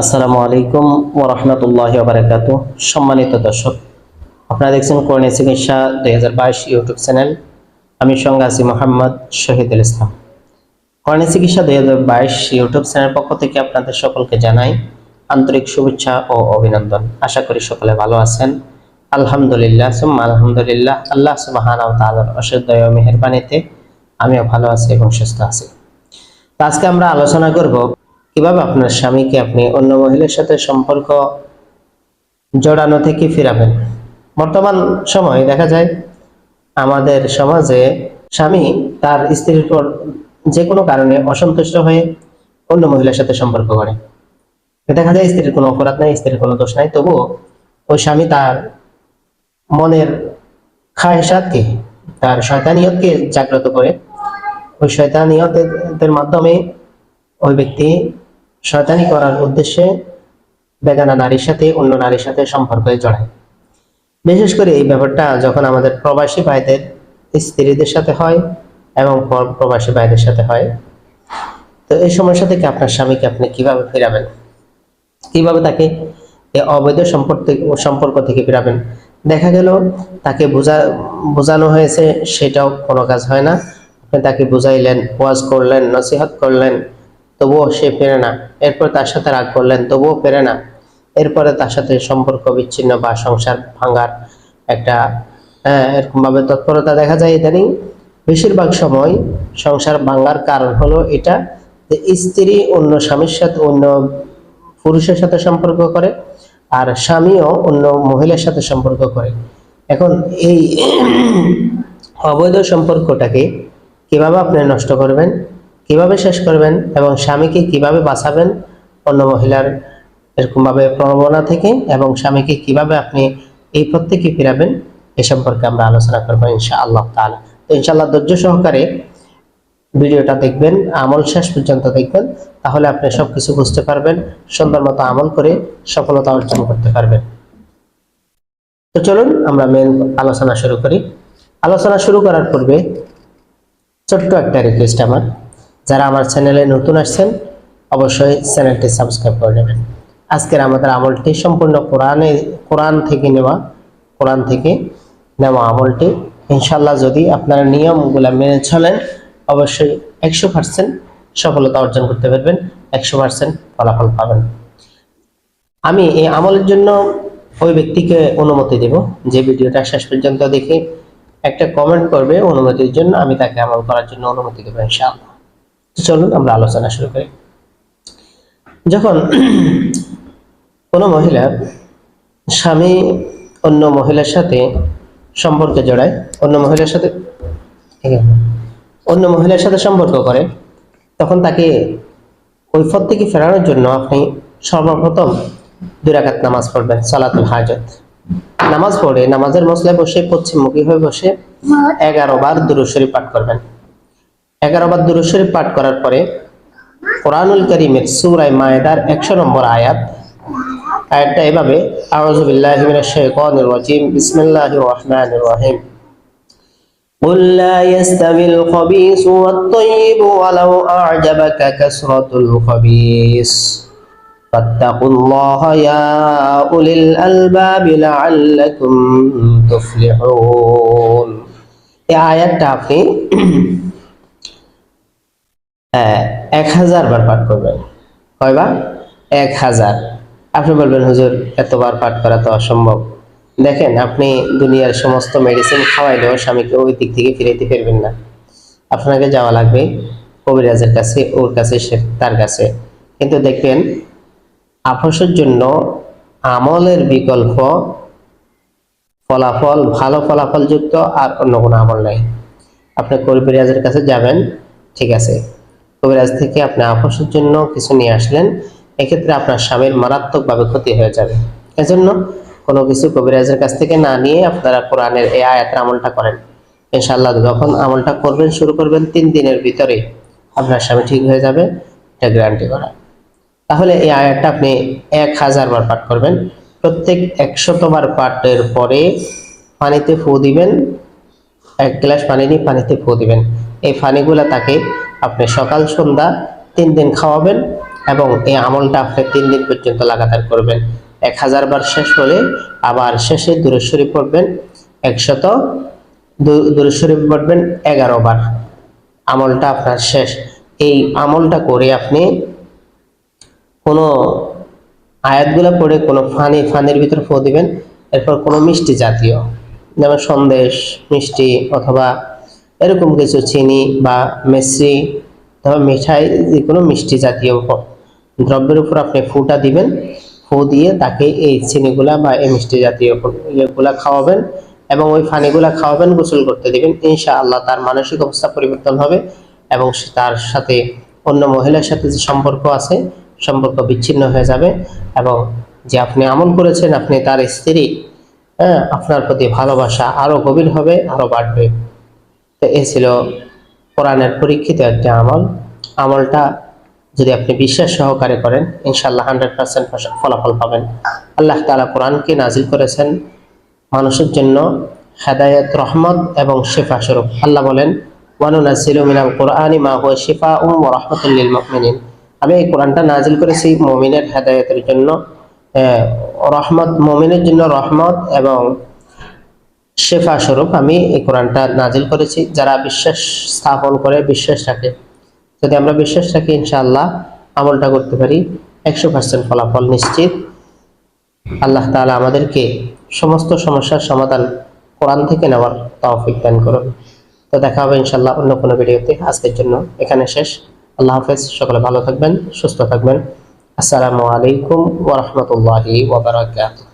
আসসালামু আলাইকুম ওরহমতুল্লাহ বারাকাত সম্মানিত দর্শক, আপনারা দেখছেন করণে চিকিৎসা দুই হাজার বাইশ ইউটিউব চ্যানেল। আমি সঙ্গে মোহাম্মদ শহীদুল ইসলাম। করণে চিকিৎসা দুই হাজার বাইশ ইউটিউব চ্যানেল পক্ষ থেকে আপনাদের সকলকে জানাই আন্তরিক শুভেচ্ছা ও অভিনন্দন। আশা করি সকলে ভালো আছেন। আলহামদুলিল্লাহ, সুম্মা আলহামদুলিল্লাহ। আল্লাহ সুবাহানা ও তাআলার অশেষ দয়া ও মেহেরবানিতে আমিও ভালো আছি এবং সুস্থ আছি। আজকে আমরা আলোচনা করব কীভাবে আপনার স্বামীকে আপনি অন্য মহিলার সাথে সম্পর্ক জড়ানো থেকে ফিরাবেন? বর্তমান সময় দেখা যায় আমাদের সমাজে স্বামী তার স্ত্রীর উপর যে কোনো কারণে অসন্তুষ্ট হয়ে অন্য মহিলার সাথে সম্পর্ক করে। দেখা যায় স্ত্রীর কোনো অপরাধ নাই, স্ত্রীর কোনো দোষ নাই, তবুও ওই স্বামী তার মনের খায়সাতকে তার শয়তানিয়তকে জাগ্রত করে। ওই শয়তানিয়তের মাধ্যমে ওই ব্যক্তি শয়তানি করার উদ্দেশ্যে বেগানা নারীর সাথে, অন্য নারীর সাথে সম্পর্কে জড়ায় বিশেষ করে এই ব্যাপারটা যখন আমাদের প্রবাসী ভাইদের, স্ত্রীদের সাথে হয় এবং প্রবাসী ভাইদের সাথে হয়। তো এই সমস্যা থেকে আপনার স্বামীকে আপনি কীভাবে ফেরাবেন? কীভাবে তাকে অবৈধ সম্পর্ক সম্পর্ক থেকে ফেরাবেন? দেখা গেল তাকে বোঝা, বোঝানো হয়েছে, সেটাও কোনো কাজ হয় না। আপনি তাকে বুঝাইলেন, ওয়াজ করলেন, নসিহত করলেন তবুও সে ফেরে না। এরপর তার সাথে রাগ করলেন তবুও ফেরে না। এরপরে তার সাথে সম্পর্ক বিচ্ছিন্ন বা সংসার ভাঙার একটা আহ, এরকমভাবে তৎপরতা দেখা যায় ইদানিং। বেশিরভাগ সময় সংসার ভাঙার কারণ হলো এটা যে স্ত্রী অন্য স্বামীর সাথে অন্য পুরুষের সাথে সম্পর্ক করে আর স্বামীও অন্য মহিলার সাথে সম্পর্ক করে। এখন এই অবৈধ সম্পর্কটাকে কীভাবে আপনি নষ্ট করবেন? কীভাবে শেষ করবেন এবং স্বামীকে কীভাবে বাঁচাবেন অন্য মহিলার এরকমভাবে প্রবণতা থেকে এবং স্বামীকে কীভাবে আপনি এই প্রত্যেকে ফিরাবেন এ সম্পর্কে আমরা আলোচনা করব ইনশা আল্লাহ তাআলা। তো ইনশাআল্লাহ ধৈর্য সহকারে ভিডিওটা দেখবেন, আমল শেষ পর্যন্ত দেখবেন, তাহলে আপনি সবকিছু বুঝতে পারবেন, সুন্দর মতো আমল করে সফলতা অর্জন করতে পারবেন। তো চলুন আমরা মেন আলোচনা শুরু করি। আলোচনা শুরু করার পূর্বে ছোট্ট একটা রিকোয়েস্ট আমার। যারা আমার চ্যানেলে নতুন আসছেন, অবশ্যই চ্যানেলটি সাবস্ক্রাইব করে নেবেন। আজকের আমাদের আমলটি সম্পূর্ণ কোরআনে, কোরআন থেকে নেওয়া, কোরআন থেকে নেওয়া আমলটি। ইনশাল্লাহ যদি আপনারা নিয়মগুলো মেনে চলেন, অবশ্যই একশো পার্সেন্ট সফলতা অর্জন করতে পারবেন, একশো পার্সেন্ট ফলাফল পাবেন। আমি এই আমলের জন্য ওই ব্যক্তিকে অনুমতি দেব, যে ভিডিওটা শেষ পর্যন্ত দেখে একটা কমেন্ট করবে, অনুমতির জন্য আমি তাকে আমল করার জন্য অনুমতি দেবো, ইনশাআল্লাহ। চলুন আমরা আলোচনা শুরু করি। যখন কোনো মহিলা স্বামী অন্য মহিলার সাথে সম্পর্কে জড়ায়, অন্য মহিলার সাথে অন্য মহিলার সাথে সম্পর্ক করে, তখন তাকে পথ থেকে ফেরানোর জন্য আপনি সর্বপ্রথম দুই রাকাত নামাজ পড়বেন, সালাতুল হাজত। নামাজ পড়ে, নামাজের মশলায় বসে, পশ্চিমমুখী হয়ে বসে এগারো বার দুরুশরী পাঠ করবেন। এগারো বার দুরুশরী পাঠ করার পরে কোরআনুল করিমের সুরায় মায়েদার একশো নম্বর আয়াত আয়াতটা এভাবে আউযু বিল্লাহি মিনাশ শাইতানির রাজিম বিসমিল্লাহির রহমানির রহিম قل لا يستوي الخبيث والطيب ولو أعجبك كثرة الخبيث فاتقوا الله يا أولي الألباب لعلكم تفلحون এই আয়াতটা আপনি আহ, এক হাজার বার পাঠ করবেন। কয়বার? এক হাজার। আপনি বলবেন, হুজুর, এতবার পাঠ করা তো অসম্ভব। দেখেন, আপনি দুনিয়ার সমস্ত মেডিসিন খাওয়াইলেও স্বামীকে ওই দিক থেকে ফিরাইতে ফিরবেন না। আপনাকে যাওয়া লাগবে কবিরাজের কাছে, ওর কাছে, সে তার কাছে। কিন্তু দেখবেন আপসের জন্য আমলের বিকল্প ফলাফল, ভালো ফলাফল যুক্ত আর অন্য কোনো আমল নাই। আপনি কবিরাজের কাছে যাবেন, ঠিক আছে। কবিরাজ থেকে আপনি আপসের জন্য কিছু নিয়ে আসলেন, এক্ষেত্রে আপনার স্বামীর মারাত্মকভাবে ক্ষতি হয়ে যাবে। এজন্য কোনো কিছু কবিরাজের কাছ থেকে না নিয়ে আপনারা কোরআনের এই আয়াতের আমলটা করেন। ইনশাআল্লাহ যখন আমলটা করবেন, শুরু করবেন, তিন দিনের ভিতরে আপনার স্বামী ঠিক হয়ে যাবে, এটা গ্যারান্টি করা। তাহলে এই আয়াতটা আপনি এক হাজার বার পাঠ করবেন। প্রত্যেক একশতবার পাঠের পরে পানিতে ফু দিবেন, এক গ্লাস পানি নিয়ে পানিতে ফু দিবেন। এই পানিগুলা তাকে আপনি সকাল, সন্ধ্যা তিন দিন খাওয়াবেন এবং এই আমলটা আপনি তিন দিন পর্যন্ত লাগাতার করবেন। এক হাজার বার শেষ হলে আবার শেষে দূরেশ্বরী পড়বেন, একশত দূরেশ্বরী পড়বেন এগারো বার। আমলটা আপনার শেষ। এই আমলটা করে আপনি কোনো আয়াতগুলো পড়ে কোনো ফানি, ফানির ভিতর ফো দিবেন, এরপর কোনো মিষ্টি জাতীয়, যেমন সন্দেশ, মিষ্টি অথবা এরকম কিছু চিনি বা মেসি অথবা মিঠাই যে কোনো মিষ্টি জাতীয় দ্রব্যের উপর আপনি ফুটা দিবেন। ফু দিয়ে তাকে এই চিনিগুলা বা এই মিষ্টি জাতীয় ইয়েগুলা খাওয়াবেন এবং ওই ফানিগুলা খাওয়াবেন, গোসল করতে দিবেন। ইনশাআল্লাহ তার মানসিক অবস্থা পরিবর্তন হবে এবং তার সাথে অন্য মহিলার সাথে যে সম্পর্ক আছে, সম্পর্ক বিচ্ছিন্ন হয়ে যাবে এবং যে আপনি আমল করেছেন, আপনি তার স্ত্রী হ্যাঁ আপনার প্রতি ভালোবাসা আরও গভীর হবে আরও বাড়বে। এ ছিল কোরআনের পরীক্ষিত একটা আমল। আমলটা যদি আপনি বিশ্বাস সহকারে করেন ইনশাল্লাহ হান্ড্রেড পার্সেন্ট ফলাফল পাবেন। আল্লাহ তাআলা কোরআনকে নাজিল করেছেন মানুষের জন্য হেদায়েত, রহমত এবং শেফা স্বরূপ। আল্লাহ বলেন, ওয়ানুনাজ্জিলু মিনাল কোরআনি মা হুয়া শিফাউম ওয়া রাহমাতুল লিল মুমিনিন। আমি এই কোরআনটা নাজিল করেছি মুমিনের হেদায়তের জন্য রহমত, মুমিনের জন্য রহমত এবং শেফা স্বরূপ আমি এই কোরআনটা নাজিল করেছি, যারা বিশ্বাস স্থাপন করে, বিশ্বাস রাখে। যদি আমরা বিশ্বাস রাখি, ইনশাআল্লাহ আমলটা করতে পারি, একশো পার্সেন্ট ফলাফল নিশ্চিত। আল্লাহ তাআলা আমাদেরকে সমস্ত সমস্যার সমাধান কোরআন থেকে নেওয়ার তৌফিক দান করুন। তো দেখা হবে ইনশাল্লাহ অন্য কোনো ভিডিওতে। আজকের জন্য এখানে শেষ। আল্লাহ হাফেজ। সকলে ভালো থাকবেন, সুস্থ থাকবেন। আসসালামু আলাইকুম ওয়া রাহমাতুল্লাহি ওয়া বারাকাতুহু।